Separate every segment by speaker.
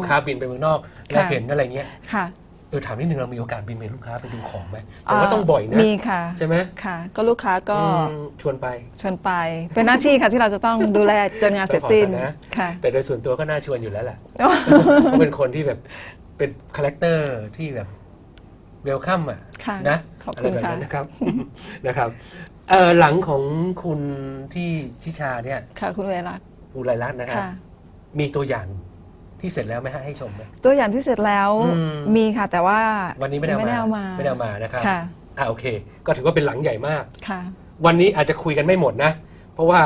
Speaker 1: ลูกค้าบินไปเมืองนอกแล้ว
Speaker 2: ค่ะ
Speaker 1: เห็นอะไรเงี้ย
Speaker 2: ค่ะ
Speaker 1: เออถามนิดนึงเรามีโอกาสบินไปลูกค้าไปดูของไหมแต่ว่าต้องบ่อยนะ
Speaker 2: มีค่ะ
Speaker 1: ใช่ไหม
Speaker 2: ค่ะ ก็ลูกค้าก็
Speaker 1: อืมชวนไป
Speaker 2: ชวนไป เป็นหน้าที่ค่ะที่เราจะต้องดูแลจนงานเสร็จสิ้น
Speaker 1: ต้องขอนะ
Speaker 2: ค่ะ
Speaker 1: แต่โดยส่วนตัวก็น่าชวนอยู่แล้วแหละเพราะเป็นคนที่แบบเป็นคาแรคเตอร์ที่แบบเวลคัมอะ
Speaker 2: ค่ะ
Speaker 1: นะ
Speaker 2: ขอบ
Speaker 1: อะ
Speaker 2: คุ
Speaker 1: ไร
Speaker 2: ณ
Speaker 1: แบบ
Speaker 2: ค่ะ
Speaker 1: นั้นนะครับนะครับเอ่อหลังของคุณที่ชิชาเนี่ย
Speaker 2: ค่ะคุณเวรัต
Speaker 1: อุไรรัตน์นะครับ
Speaker 2: ค่ะ
Speaker 1: มีตัวอย่าง ที่เสร็จแล้วไหมฮะให้ชมไหม
Speaker 2: ตัวอย่างที่เสร็จแล้ว
Speaker 1: อืม
Speaker 2: มีค่ะ แต่ว่า
Speaker 1: วันนี้ไม่ได้
Speaker 2: ไม่ได้
Speaker 1: เอา
Speaker 2: เอา
Speaker 1: มา
Speaker 2: มา
Speaker 1: ไม่ได้เอามานะครับ
Speaker 2: ค่ะ
Speaker 1: อ่าโอเค ก็ถือว่าเป็นหลังใหญ่มาก
Speaker 2: ค่ะ
Speaker 1: วันนี้อาจจะคุยกันไม่หมดนะ เพราะว่า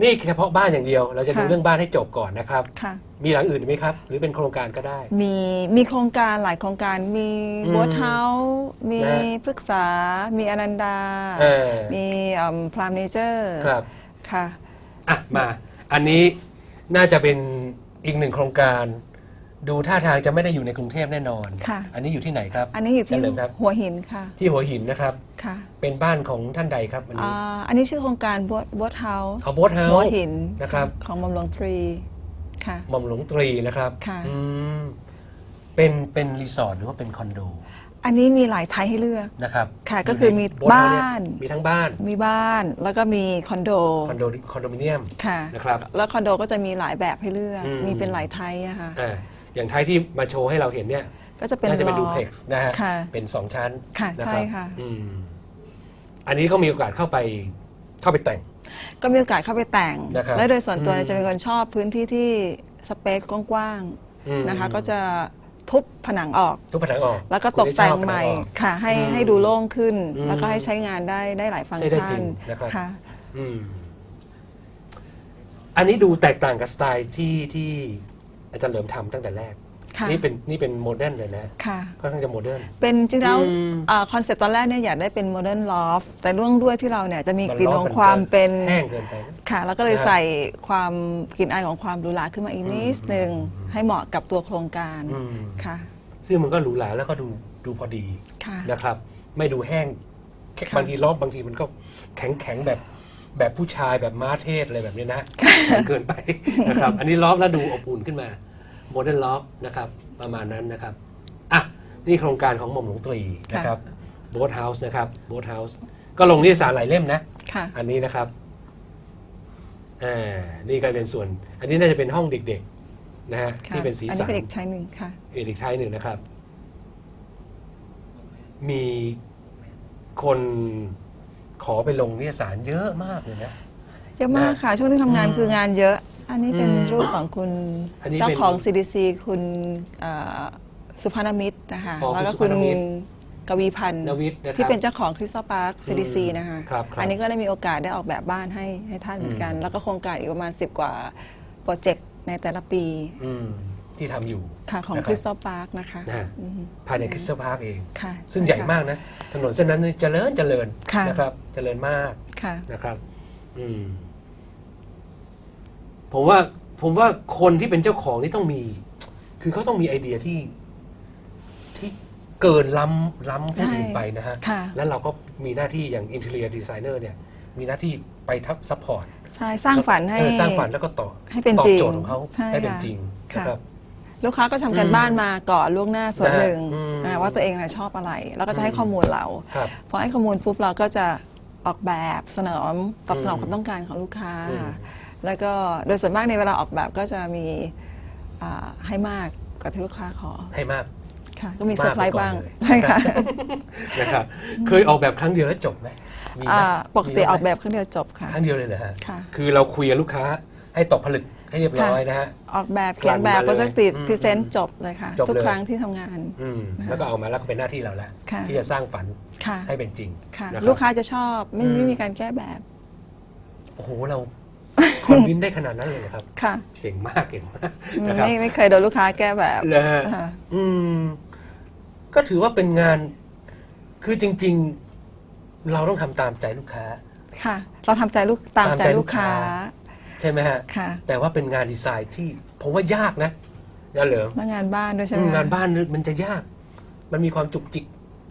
Speaker 1: นี่เฉพาะบ้านอย่างเดียว เราจะดู
Speaker 2: ค่ะ
Speaker 1: เรื่องบ้านให้จบก่อนนะครับ
Speaker 2: ค่ะ
Speaker 1: มีหลังอื่นไหมครับ หรือเป็นโครงการก็ได้
Speaker 2: มีมีโครงการหลายโครงการมี
Speaker 1: อืม
Speaker 2: โบสเฮาส์มี
Speaker 1: นะ
Speaker 2: พฤกษา มีอนันดา
Speaker 1: เออ
Speaker 2: มีพรามเนเจอร์
Speaker 1: ครับ
Speaker 2: ค่ะ
Speaker 1: อะมา อันนี้น่าจะเป็น อีกหนึ่งโครงการ ดูท่าทางจะไม่ได้อยู่ในกรุงเทพแน่นอน
Speaker 2: ค่ะ
Speaker 1: อันนี้อยู่ที่ไหนครับ
Speaker 2: อันนี้อยู่ที่
Speaker 1: เฉลิมครับ
Speaker 2: หัวหินค่ะ
Speaker 1: ที่หัวหินนะครับ
Speaker 2: ค่ะ
Speaker 1: เป็นบ้านของท่านใดครับอันนี้
Speaker 2: อ่าอันนี้ชื่อโครงการโบสเฮาส์
Speaker 1: เขาโบ๊ทเฮา
Speaker 2: หัว
Speaker 1: ส์
Speaker 2: หิน
Speaker 1: นะครับ
Speaker 2: ของหมอมหลวงตรีค่ะ
Speaker 1: หม่อมหลวงตรีนะครับ
Speaker 2: ค่ะ
Speaker 1: อืมเป็นเป็นรีสอร์ทหรือว่าเป็นคอนโด
Speaker 2: อันนี้มีหลายไทยให้เลือก
Speaker 1: นะครับ
Speaker 2: ค่ะก็คือมี
Speaker 1: ยู่ในโบ๊ทเฮส์เย
Speaker 2: บ้าน
Speaker 1: มีทั้งบ้าน
Speaker 2: มีบ้านแล้วก็มีคอนโด
Speaker 1: คอนโดคอนโดมิเนียม
Speaker 2: ค่ะ
Speaker 1: นะครับ
Speaker 2: แล้วคอนโดก็จะมีหลายแบบให้เลือก
Speaker 1: อืม
Speaker 2: มีเป็นหลายไทยอะค่ะ
Speaker 1: อ่าอย่างท้ายที่มาโชว์ให้เราเห็นเนี่ย
Speaker 2: ก็จะเป็น
Speaker 1: น่าจะเป็น
Speaker 2: ล้
Speaker 1: ดู
Speaker 2: อ
Speaker 1: เพล็กซ์นะฮะ
Speaker 2: ค่ะ
Speaker 1: เป็นสองชั้น
Speaker 2: ค่ะ
Speaker 1: นะ
Speaker 2: ใช่
Speaker 1: รับ
Speaker 2: ค่ะ
Speaker 1: อืมอันนี้ก็มีโอกาสเข้าไปเข้าไปแต่ง
Speaker 2: ก็มีโอกาสเข้าไปแต่ง
Speaker 1: นะครับ
Speaker 2: และโดยส่วนตัว
Speaker 1: อืม
Speaker 2: เนี่ยจะเป็นคนชอบพื้นที่ที่สเปซกว้าง
Speaker 1: อืม
Speaker 2: ๆนะคะ ก็จะ ทุบผนังออก
Speaker 1: ทุกผนังออก
Speaker 2: แล้วก็ตกแต่ง
Speaker 1: คุณได้ชอบ
Speaker 2: ใหม่
Speaker 1: ผนังออก
Speaker 2: ค่ะ ให้
Speaker 1: อืม
Speaker 2: ให้ดูโล่งขึ้น
Speaker 1: อืม
Speaker 2: แล้วก็ให้ใช้งานได้ได้หลายฟังก์
Speaker 1: ใช้ได้
Speaker 2: ชั
Speaker 1: จริ
Speaker 2: น
Speaker 1: งนะครับ
Speaker 2: ค่ะ
Speaker 1: อืมอันนี้ดูแตกต่างกับสไตล์ที่ที่อาจารย์เหลิมทำตั้งแต่แรก
Speaker 2: ค่ะ
Speaker 1: นี่เป็นนี่เป็นโมเดิร์นเลยนะ
Speaker 2: ค่ะ
Speaker 1: ค่อนข้างจะโมเดิร์น
Speaker 2: เป็นจริงๆแล้ว
Speaker 1: อืม
Speaker 2: คอนเซ็ปต์ตอนแรกเนี่ยอยากได้เป็นโมเดิร์นลอฟแต่เรื่องด้วยที่เราเนี่ยจะมี
Speaker 1: มัน
Speaker 2: กลิ่น
Speaker 1: ล้
Speaker 2: ข
Speaker 1: อ
Speaker 2: อง
Speaker 1: มัน
Speaker 2: ความเป็น
Speaker 1: แห้งเกินไปนะ
Speaker 2: ค่ะ แล้วก็เลย
Speaker 1: นะฮะ
Speaker 2: ใส่ความกลิ่นอายของความหรูหราขึ้นมาอีกนิดนึง
Speaker 1: อืม
Speaker 2: ให้เหมาะกับตัวโครงการ
Speaker 1: อืม
Speaker 2: ค่ะ
Speaker 1: ซึ่งมันก็หรูหราแล้วก็ดูดูพอดี
Speaker 2: ค่ะ
Speaker 1: นะครับ ไม่ดูแห้งแค่
Speaker 2: ค่ะ
Speaker 1: บางทีล้อบางทีมันก็แข็งแข็งๆแบบแบบผู้ชายแบบม้าเทศอะไรแบบนี้นะแข็งเกินไปนะครับ อันนี้ล้อบแล้วดูอบอุ่นขึ้นมา โมเดิร์นล้อบนะครับประมาณนั้นนะครับอะนี่โครงการของหม่อมหลวงตรีนะครับโบ๊ทเฮาส์นะครับโบ๊ทเฮาส์ก็ลงนิตยสารหลายเล่มนะ
Speaker 2: ค่ะ
Speaker 1: อันนี้นะครับอ่านี่ก็เป็นส่วน อันนี้น่าจะเป็นห้องเด็กๆนะฮะ
Speaker 2: ค่ะ
Speaker 1: ที่เป็นสี
Speaker 2: อัน
Speaker 1: สั
Speaker 2: นี้
Speaker 1: น
Speaker 2: เป็นอีกชายหนึ่งค่ะ
Speaker 1: อีกท้ายหนึ่งนะครับ มีคนขอไปลงนิตยสารเยอะมากเลยนะ
Speaker 2: เยอะมากค่ะ ช่วงที่ทำงาน
Speaker 1: อืม
Speaker 2: คืองานเยอะ อันนี้เป็น
Speaker 1: อืม
Speaker 2: รูปของคุณ
Speaker 1: อันนี้
Speaker 2: เจ้า
Speaker 1: เป็น
Speaker 2: ของ CDC คุณเอ่อสุพรรณมิตรนะคะ
Speaker 1: อ๋อ
Speaker 2: แล้วก็
Speaker 1: คุ
Speaker 2: คุณณ
Speaker 1: สุพรรณมิตร
Speaker 2: กวีพันธ์
Speaker 1: นวิทย์นะครับ
Speaker 2: ที่เป็นเจ้าของคริสตัลพาร์ค CDC
Speaker 1: อืม
Speaker 2: นะคะ
Speaker 1: ครับครับ
Speaker 2: อันนี้ก็ได้มีโอกาสได้ออกแบบบ้านให้ให้ท่านเหมือนกัน
Speaker 1: อืม
Speaker 2: แล้วก็โครงการอีกประมาณ 10 กว่าโปรเจกต์ในแต่ละปี
Speaker 1: อืมที่ทำอยู่
Speaker 2: ค่ะของ
Speaker 1: นะ
Speaker 2: คริสตัลพาร์คนะคะ
Speaker 1: นะฮะ
Speaker 2: อืม
Speaker 1: ภายในคริสตัลพาร์คเอง
Speaker 2: ค่ะ
Speaker 1: ซึ่งใหญ่มากนะ ถนนเส้นนั้นนี่เจริญเจริญ
Speaker 2: ค่ะ
Speaker 1: นะครับ เจริญมาก
Speaker 2: ค่ะ
Speaker 1: นะครับ อืม ผมว่าผมว่าคนที่เป็นเจ้าของนี่ต้องมี คือเขาต้องมีไอเดียที่ที่เกินล้ำล้ำผู้อื่น
Speaker 2: ใช่
Speaker 1: ไปนะฮะ
Speaker 2: ค่ะ
Speaker 1: แล้วเราก็มีหน้าที่อย่างอินเท r รียดีไซเนอร์เนี่ย มีหน้าที่ไปทับซัพพอร์ต
Speaker 2: ใช่สร้างฝันให้
Speaker 1: สร้างฝันแล้วก็ต่อ
Speaker 2: ให้เป็น
Speaker 1: ตอ
Speaker 2: จริ
Speaker 1: บ
Speaker 2: ง
Speaker 1: โจทย์ของเขา
Speaker 2: ใช่
Speaker 1: ให้เป็น
Speaker 2: ค่ะ
Speaker 1: จริง
Speaker 2: ค่ะ
Speaker 1: นะครับ
Speaker 2: ลูกค้าก็ทำกัน
Speaker 1: อืม
Speaker 2: บ้านมาก่อนล่วงหน้าส่วน
Speaker 1: นะฮะ
Speaker 2: หนึ่ง
Speaker 1: อืม
Speaker 2: อ่าว่าตัวเองน่ะชอบอะไร แล้วก็จะให้
Speaker 1: อืม
Speaker 2: ข้อมูลเรา
Speaker 1: ครับ
Speaker 2: พอให้ข้อมูลปุ๊บเราก็จะออกแบบเสนอตอบสนอง
Speaker 1: อืม
Speaker 2: ความต้องการของลูกค้า
Speaker 1: อืม
Speaker 2: แล้วก็โดยส่วนมากในเวลาออกแบบก็จะมีอ่าให้มากกว่าที่ลูกค้าขอ
Speaker 1: ให้มาก
Speaker 2: ค่ะ ก็มีเซอร์ไพรส์บ้าง
Speaker 1: มากไปก่อนเลย
Speaker 2: ใช่ค่ะ
Speaker 1: นะครับเคยออกแบบครั้งเดียวแล้วจบไหมมีไหม
Speaker 2: อ่าปกติ
Speaker 1: มีไหม
Speaker 2: ออกแบบครั้งเดียวจบค่ะ
Speaker 1: ครั้งเดียวเลยเหรอฮะ
Speaker 2: ค่ะ
Speaker 1: คือเราคุยกับลูกค้าให้ตกผลึกให้เรียบร้อยนะฮะ
Speaker 2: ออกแบบเขียนแบบ
Speaker 1: รันมาเลย
Speaker 2: โปรเจกต์ติด
Speaker 1: อืม
Speaker 2: พรีเซนต์จบเลยค่ะ
Speaker 1: จบเลย
Speaker 2: ทุกครั้งที่ทำงาน
Speaker 1: อืมแล้วก็เอามาแล้วก็เป็นหน้าที่เราแล้ว
Speaker 2: ค่ะ
Speaker 1: ที่จะสร้างฝัน
Speaker 2: ค่ะ
Speaker 1: ให้เป็นจริง
Speaker 2: ค่ะ
Speaker 1: นะครับ
Speaker 2: ลูกค้าจะชอบไม่
Speaker 1: อืม
Speaker 2: ไม่มีการแก้แบบ
Speaker 1: โอ้โหเรา คอนวินได้ขนาดนั้นเลยเหรอครับ
Speaker 2: ค่ะ
Speaker 1: เก่งมากเก่งมากนะครับ
Speaker 2: ไม่ไม่เคยโดนลูกค้าแก้แบบ
Speaker 1: เลยฮะ
Speaker 2: ค่ะ
Speaker 1: อืม ก็ถือว่าเป็นงาน คือจริง ๆ เราต้องทำตามใจลูกค้า
Speaker 2: ค่ะ เราทำใจลูกตาม
Speaker 1: ตาม
Speaker 2: ใจ
Speaker 1: ใจลู
Speaker 2: ลู
Speaker 1: ก
Speaker 2: ก
Speaker 1: ค้า
Speaker 2: ค้า
Speaker 1: ใช่ไหมฮะ
Speaker 2: ค่ะ
Speaker 1: แต่ว่าเป็นงานดีไซน์ที่ผมว่ายากนะยาเหลิม
Speaker 2: แล้วงานบ้านด้วยใช่ไห
Speaker 1: อื
Speaker 2: ม
Speaker 1: มงานบ้านนี่มันจะยาก มันมีความจุกจิก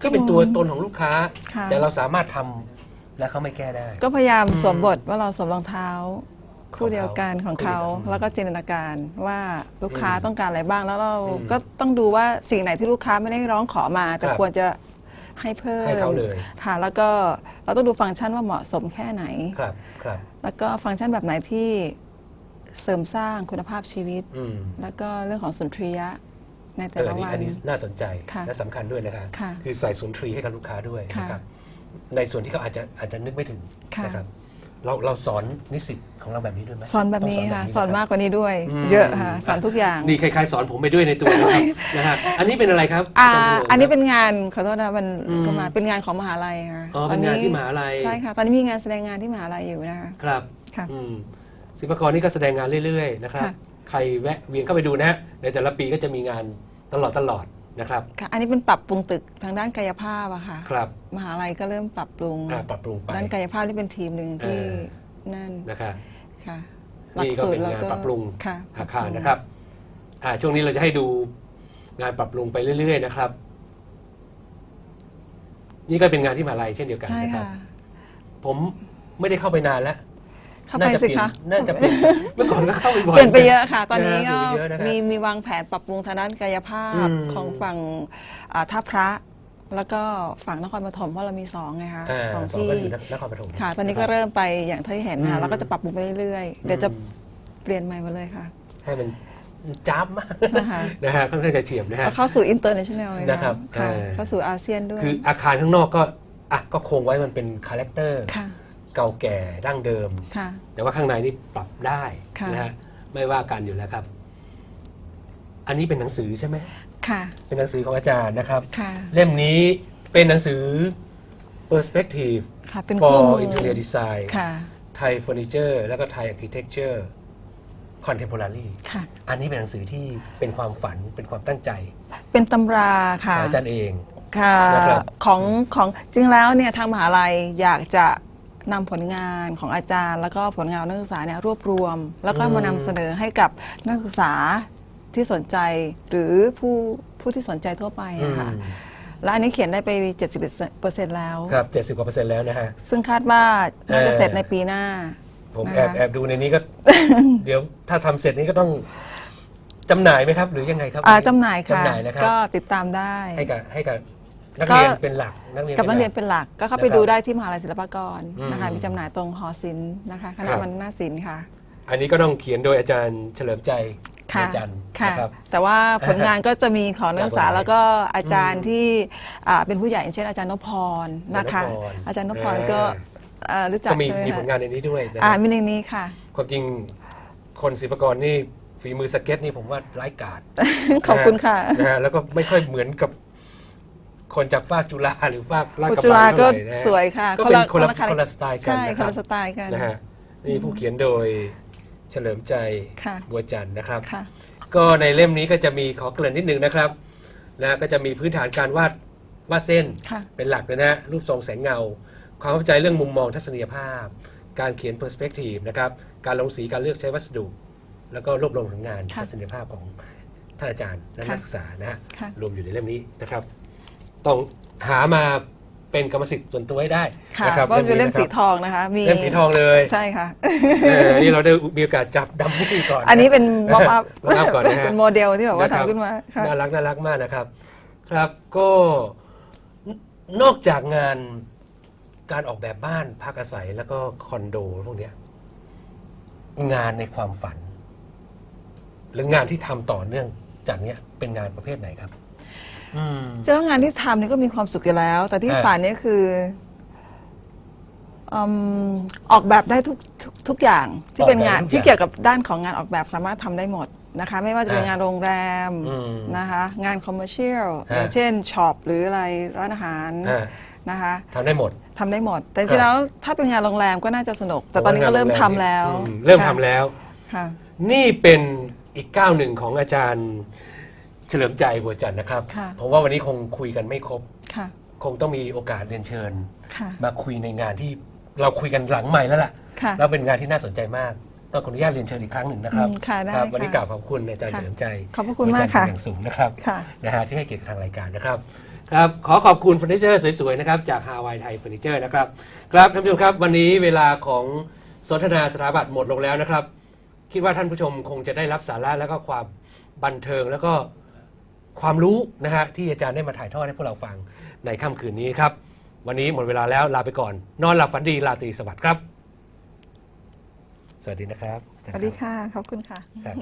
Speaker 1: ที่เป็นตัวตนของลูกค้า
Speaker 2: ค่ะ
Speaker 1: แต่เราสามารถทำและเขาไม่แก้ได้
Speaker 2: ก็พยายาม
Speaker 1: อืม
Speaker 2: สวมบทว่าเราสวมรองเท้า คู่เดียวกันของเขา
Speaker 1: คู่ดีย
Speaker 2: แล้วก็จินตนาการว่าลูกค้า
Speaker 1: อืม
Speaker 2: ต้องการอะไรบ้างแล้วเรา
Speaker 1: อืม
Speaker 2: ก็ต้องดูว่าสิ่งไหนที่ลูกค้าไม่ได้ร้องขอมา แต่
Speaker 1: ครับ
Speaker 2: ควรจะให้เพิ่ม
Speaker 1: ให้เขาเลย
Speaker 2: ค่ะแล้วก็เราต้องดูฟังก์ชันว่าเหมาะสมแค่ไหน
Speaker 1: ครับครับ
Speaker 2: แล้วก็ฟังก์ชันแบบไหนที่เสริมสร้างคุณภาพชีวิต
Speaker 1: อืม
Speaker 2: แล้วก็เรื่องของสุนทรียะในแต่
Speaker 1: เออ
Speaker 2: ละ
Speaker 1: นี่
Speaker 2: วั
Speaker 1: อัน
Speaker 2: น
Speaker 1: นี้น่าสนใจ
Speaker 2: ค่ะ
Speaker 1: และสำคัญด้วยนะครับ
Speaker 2: ค่ะ
Speaker 1: คือใส่สุนทรีให้กับลูกค้าด้วย
Speaker 2: ค่ะ
Speaker 1: นะครับในส่วนที่เขาอาจจะอาจจะนึกไม่ถึง
Speaker 2: ค่ะ
Speaker 1: นะครับ เราเราสอนนิสิตของเราแบบนี้ด้วยไหม
Speaker 2: สอนแบบนี้
Speaker 1: ต้ง
Speaker 2: ค่ะ
Speaker 1: แบบ
Speaker 2: สอนมากะกว่านี้ด้วย
Speaker 1: อืม
Speaker 2: เยอะค่ะ สอนทุกอย่าง
Speaker 1: นี่คล้ายๆสอนผมไปด้วยในตัวนะครับนะฮะอันนี้เป็นอะไรครับ
Speaker 2: อ่า
Speaker 1: จารย์พะโล
Speaker 2: อันนี้
Speaker 1: ครับ
Speaker 2: เป็นงานขอโทษนะมัน
Speaker 1: อืม
Speaker 2: ก็มาเป็นงานของมหาลัยค่ะ
Speaker 1: อ๋อเป็นงานที่มหาลัย
Speaker 2: ใช่ค่ะ ตอนนี้มีงานแสดงงานที่มหาลัยอยู่นะคะ
Speaker 1: ครับ
Speaker 2: ค่ะ
Speaker 1: อืมศิลปากรนี่ก็แสดงงานเรื่อยๆนะครับ
Speaker 2: ค่ะ
Speaker 1: ใครแวะเวียนเข้าไปดูนะฮะในแต่ละปีก็จะมีงานตลอดตลอด นะครับ
Speaker 2: ค่ะอันนี้เป็นปรับปรุงตึกทางด้านกายภาพอะค่ะ
Speaker 1: ครับ
Speaker 2: มหาลัยก็เริ่มปรับปรุง
Speaker 1: อ่าปรับปรุงไป
Speaker 2: ด้านกายภาพที่เป็นทีมหนึ่งที่
Speaker 1: เออ
Speaker 2: นั่น
Speaker 1: นะครับ
Speaker 2: ค่ะ
Speaker 1: นี่ก็เป็นงานปรับปรุง
Speaker 2: ค่ะ
Speaker 1: อาคารนะครับอ่าช่วงนี้เราจะให้ดูงานปรับปรุงไปเรื่อย ๆ นะครับ นี่ก็เป็นงานที่มหาลัยเช่นเดียวกัน
Speaker 2: ใช่
Speaker 1: นะครับ
Speaker 2: ค่ะ
Speaker 1: ผมไม่ได้เข้าไปนานแล้ว
Speaker 2: เข้าไป
Speaker 1: น่าจะ
Speaker 2: สิ
Speaker 1: เปลี่ยน
Speaker 2: คะ
Speaker 1: น่าจะเปลี่ยนเมื่อก่อนก็เข้าไปบ่อย
Speaker 2: เปลี่ยนไปเยอะค่ะ ตอนนี้ะก็
Speaker 1: เปลี่ยนไปเยอะนะครับ
Speaker 2: มีมีวางแผนปรับปรุงทางด้านกายภาพ
Speaker 1: อืม
Speaker 2: ของฝั่งอ่าท่าพระ แล้วก็ฝั่งนครปฐมเพราะเรามีสองไงคะ
Speaker 1: อ่า
Speaker 2: สอง
Speaker 1: สอง
Speaker 2: ที่
Speaker 1: ก็อยู่นครปฐม
Speaker 2: ค่ะ ตอนนี้ก็ะ
Speaker 1: ครับ
Speaker 2: เริ่มไปอย่างที่เห็น
Speaker 1: อื
Speaker 2: ค่ะ
Speaker 1: ม
Speaker 2: แล้วก็จะปรับปรุงไปเรื่อยๆ เดี๋ยวจะ
Speaker 1: อืม
Speaker 2: เปลี่ยนใหม่หมาเลยค่ะ
Speaker 1: ให้มันจ้าบมาก
Speaker 2: นะคะ
Speaker 1: นะฮะค่อนข้างจะเฉียบนะฮะ
Speaker 2: ก็เข้าสู่อินเตอร์เนชั่นแนลเลย
Speaker 1: นะครับ
Speaker 2: ค่ะ
Speaker 1: เออ
Speaker 2: เข้าสู่อาเซียนด้วย
Speaker 1: คืออาคารข้างนอกก็อะก็คงไว้มันเป็นคาแรคเตอร์
Speaker 2: ค่ะ
Speaker 1: เก่าแก่ดั้งเดิม
Speaker 2: ค่ะ
Speaker 1: แต่ว่าข้างในนี่ปรับได้
Speaker 2: ค่ะ
Speaker 1: นะฮะไม่ว่ากันอยู่แล้วครับ อันนี้เป็นหนังสือใช่ไหม
Speaker 2: ค่ะ
Speaker 1: เป็นหนังสือของอาจารย์นะครับ
Speaker 2: ค่ะ
Speaker 1: เล่มนี้เป็นหนังสือ Perspective
Speaker 2: ค่ะเป็นคู่
Speaker 1: for
Speaker 2: มือ
Speaker 1: Interior Design
Speaker 2: ค่ะ
Speaker 1: Thai Furniture แล้วก็ Thai Architecture Contemporary
Speaker 2: ค่ะ
Speaker 1: อันนี้เป็นหนังสือที่เป็นความฝันเป็นความตั้งใจ
Speaker 2: เป็นตำรา
Speaker 1: ข
Speaker 2: ค่ะ
Speaker 1: องอาจารย์เอง
Speaker 2: ค่ะ
Speaker 1: นะครับ
Speaker 2: ของของจริงแล้วเนี่ยทางมหาลัยอยากจะ นำผลงานของอาจารย์ แล้วก็ผลงานของนักศึกษาเนี่ยรวบรวม แล้วก็มานำเสนอให้กับนักศึกษาที่สนใจหรือผู้ผู้ที่สนใจทั่วไปอะค่ะ
Speaker 1: อืม
Speaker 2: และอันนี้เขียนได้ไป 70%แล้ว
Speaker 1: ครับ 70กว่าเปอร์เซ็นต์แล้วนะฮะ
Speaker 2: ซึ่งคาดว่าน่าจะ
Speaker 1: เออ
Speaker 2: เสร็จในปีหน้า
Speaker 1: ผม
Speaker 2: นะคะ
Speaker 1: แอบแอบดูในนี้ก็ เดี๋ยวถ้าทำเสร็จนี้ก็ต้องจำหน่ายไหมครับ หรือยังไงครับ
Speaker 2: อ่าจำหน่ายค่ะ
Speaker 1: จำหน่ายนะครับ
Speaker 2: ก็ติดตามได้
Speaker 1: ให้กับให้กับ นัก
Speaker 2: ก็
Speaker 1: เรียนเป็นหลักนักเรียน
Speaker 2: กับนักเรียน
Speaker 1: หลั
Speaker 2: เป็นหลักก็เข้าไป
Speaker 1: นะครับ
Speaker 2: ดูได้ที่มหาลัยศิลปากร
Speaker 1: อืม
Speaker 2: นะคะมีจำหน่ายตรงหอศิลป์นะคะคณะ
Speaker 1: ครับ
Speaker 2: บรรณาศิลป์ค่ะ
Speaker 1: อันนี้ก็ต้องเขียนโดยอาจารย์เฉลิมใจ
Speaker 2: ค่ะ
Speaker 1: อาจารย์
Speaker 2: ค่ะ
Speaker 1: นะครับ
Speaker 2: แต่ว่าผลงานก็จะมีของนักศึกษา
Speaker 1: หลากหลาย
Speaker 2: แล้วก็อาจารย์ที่อ่าเป็นผู้ใหญ่อย่างเช่นอาจารย์นพพรนะคะ อาจารย์นพพรก็เอ่อรู้จัก
Speaker 1: ก็มี
Speaker 2: ใช่ไหม
Speaker 1: มี
Speaker 2: คะ
Speaker 1: ผลงานในนี้ด้วยนะ
Speaker 2: อ่ามีในนี้ค่ะ
Speaker 1: ความจริงคนศิลปากรนี่ฝีมือสเก็ตนี่ผมว่าไร้กาด
Speaker 2: ขอบคุณค่ะ
Speaker 1: นะฮะแล้วก็ไม่ค่อยเหมือนกับ คนจากฝากจุฬาหรือฝากลาดกระ
Speaker 2: จุ
Speaker 1: บั
Speaker 2: ฬางก็
Speaker 1: เท่าไหร่นะฮะ
Speaker 2: สวยค่ะ
Speaker 1: ก็เป็นคนละ
Speaker 2: คาแร
Speaker 1: คนละสไตล์กัน
Speaker 2: ใช่
Speaker 1: นะ
Speaker 2: ค
Speaker 1: คนรับ
Speaker 2: ละสไตล์กัน
Speaker 1: นะฮะนี่ผู้เขียนโดยเฉลิมใจ
Speaker 2: ค่ะ
Speaker 1: บัวจันทร์นะครับ
Speaker 2: ค่ะ
Speaker 1: ก็ในเล่มนี้ก็จะมีขอเกริ่นนิดนึงนะครับนะก็จะมีพื้นฐานการวาดวาดเส้น
Speaker 2: ค่ะ
Speaker 1: เป็นหลักเลยนะฮะรูปทรงแสงเงา ความเข้าใจเรื่องมุมมองทัศนียภาพ การเขียน perspective นะครับการลงสีการเลือกใช้วัสดุ แล้วก็รวบรวมผลงาน
Speaker 2: ค่ะ
Speaker 1: ทัศนียภาพของท่านอาจารย์และ
Speaker 2: ค่ะ
Speaker 1: นักศึกษานะฮะ
Speaker 2: ค่ะ
Speaker 1: รวมอยู่ในเล่มนี้นะครับ ต้องหามาเป็นกรรมสิทธิ์ส่วนตัวให้ได้
Speaker 2: ค่ะ
Speaker 1: นะครับ
Speaker 2: เพราะเป็นเล่ม
Speaker 1: นะค
Speaker 2: สี
Speaker 1: รับ
Speaker 2: ทองนะคะ มี
Speaker 1: เล่มสีทองเลย
Speaker 2: ใช่ค่ะ
Speaker 1: เออนี่เราได้มีโอกาสจับดัมมี่ก่อน
Speaker 2: อันนี้เป็นม็อกอัพ
Speaker 1: mock up ก่อนนะฮะ
Speaker 2: เป็นโมเดลที่แบบว่า
Speaker 1: นะครับ
Speaker 2: ทำขึ้นมาค่ะ
Speaker 1: น่ารักน่ารักมากนะครับ ครับก็นนอกจากงานการออกแบบบ้านพักอาศัยแล้วก็คอนโดพวกเนี้ยงานในความฝัน หรืองานที่ทำต่อเนื่องจากเนี้ยเป็นงานประเภทไหนครับ อืม
Speaker 2: เจ้างานที่ทำนี่ก็มีความสุขอยู่แล้ว แต่ที่
Speaker 1: อ่า
Speaker 2: ฝันเนี่ยคืออืมออกแบบได้ทุกทุกทุกอย่างที่เป็นงาน
Speaker 1: ออกแบบทุกอย่าง
Speaker 2: ที่เกี่ยวกับด้านของงานออกแบบสามารถทำได้หมดนะคะ ไม่ว่าจะเป็น
Speaker 1: อ่าง
Speaker 2: งานโรงแรม
Speaker 1: อืม
Speaker 2: นะคะ งานคอมเมอร์เชียล
Speaker 1: ฮะ
Speaker 2: อย่างเช่นช็อปหรืออะไรร้านอาหาร
Speaker 1: อ่า
Speaker 2: นะคะ
Speaker 1: ทำได้หมด
Speaker 2: ทำได้หมด แต่จริงๆแล้วถ้าเป็นงานโรงแรมก็น่าจะสนุก แต่ตอนนี้ก็เริ่มทำแล้ว
Speaker 1: อืมเริ่มทำแล้ว
Speaker 2: ค่ะ
Speaker 1: นี่เป็นอีกก้าวหนึ่งของอาจารย์ เฉลิมใจบัวจันทร์นะครับ
Speaker 2: ค่ะ
Speaker 1: ผมว่าวันนี้คงคุยกันไม่ครบ
Speaker 2: ค่ะ
Speaker 1: คงต้องมีโอกาสเรียนเชิญ
Speaker 2: ค่ะ
Speaker 1: มาคุยในงานที่เราคุยกันหลังใหม่แล้วล่ะ
Speaker 2: ค่ะ
Speaker 1: แล้วเป็นงานที่น่าสนใจมาก ต้องขออนุญาตเรียนเชิญอีกครั้งหนึ่งนะครับ
Speaker 2: อืมค่ะได้
Speaker 1: ครับ
Speaker 2: ค่ะ
Speaker 1: วันนี้กราบขอบคุณอาจารย์
Speaker 2: ค่ะ
Speaker 1: เฉลิมใจ
Speaker 2: ขอบพระคุณมากค่ะ
Speaker 1: บัวจันทร์เป็นอย่างสูงนะครับ
Speaker 2: ค่ะ
Speaker 1: นะฮะที่ให้เกียรติกับทางรายการนะครับครับขอขอบคุณเฟอร์นิเจอร์สวยๆนะครับจากฮาวายไทยเฟอร์นิเจอร์นะครับครับท่านผู้ชมครับวันนี้เวลาของสนทนาสถาบันหมดลงแล้วนะครับ คิดว่าท่านผู้ชมคงจะได้รับสาระแล้วก็ความบันเทิงแล้วก็ ความรู้นะฮะที่อาจารย์ได้มาถ่ายทอดให้พวกเราฟังในค่ำคืนนี้ครับ วันนี้หมดเวลาแล้วลาไปก่อน นอนหลับฝันดีราตรีสวัสดิ์ครับ สวัสดีนะครับ
Speaker 2: สวัสดีค่ะ ขอบคุณค่ะ
Speaker 1: ครับ